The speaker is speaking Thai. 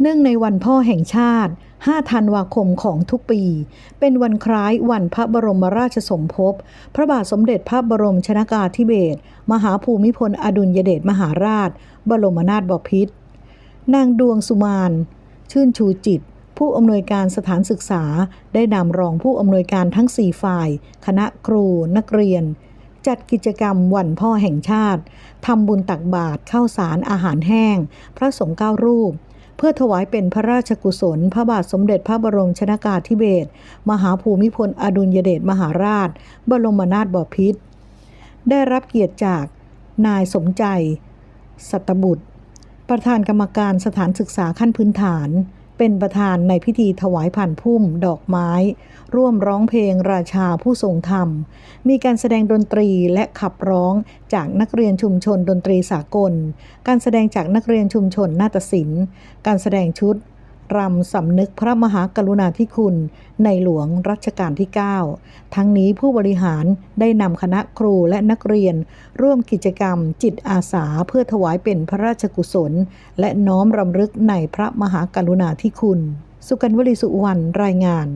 เนื่องในวันพ่อแห่งชาติ 5 ธันวาคมของทุกปี เป็นวันคล้ายวันพระบรมราชสมภพ พระบาทสมเด็จพระบรมชนากาธิเบศร มหาภูมิพลอดุลยเดชมหาราช บรมนาถบพิตร นางดวงสุมาน ชื่นชูจิต ผู้อำนวยการสถานศึกษา ได้นำรองผู้อำนวยการทั้ง 4 ฝ่าย คณะครู นักเรียนจัดกิจกรรมวันพ่อแห่งชาติ ทำบุญตักบาตรข้าวสารอาหารแห้ง พระสงฆ์เก้ารูป เพื่อถวายเป็นพระราชกุศล พระบาทสมเด็จพระบรมชนากาธิเบศรมหาภูมิพลอดุลยเดชมหาราช บรมนาถบพิตรได้รับเกียรติจากนายสมใจ สัตบุตร ประธานกรรมการสถานศึกษาขั้นพื้นฐาน เป็นประธานในพิธีถวายผ่านพุ่มดอกไม้ ร่วมร้องเพลงราชาผู้ทรงธรรม มีการแสดงดนตรีและขับร้องจากนักเรียนชุมชนดนตรีสากล การแสดงจากนักเรียนชุมชนนาฏศิลป์ การแสดงชุด รำสำนึกพระมหากรุณาธิคุณ ในหลวงรัชกาลที่ 9 ทั้งนี้ผู้บริหารได้นำคณะครูและนักเรียน ร่วมกิจกรรมจิตอาสาเพื่อถวายเป็นพระราชกุศล และน้อมรำลึกในพระมหากรุณาธิคุณ สุกันวลีสุวรรณรายงาน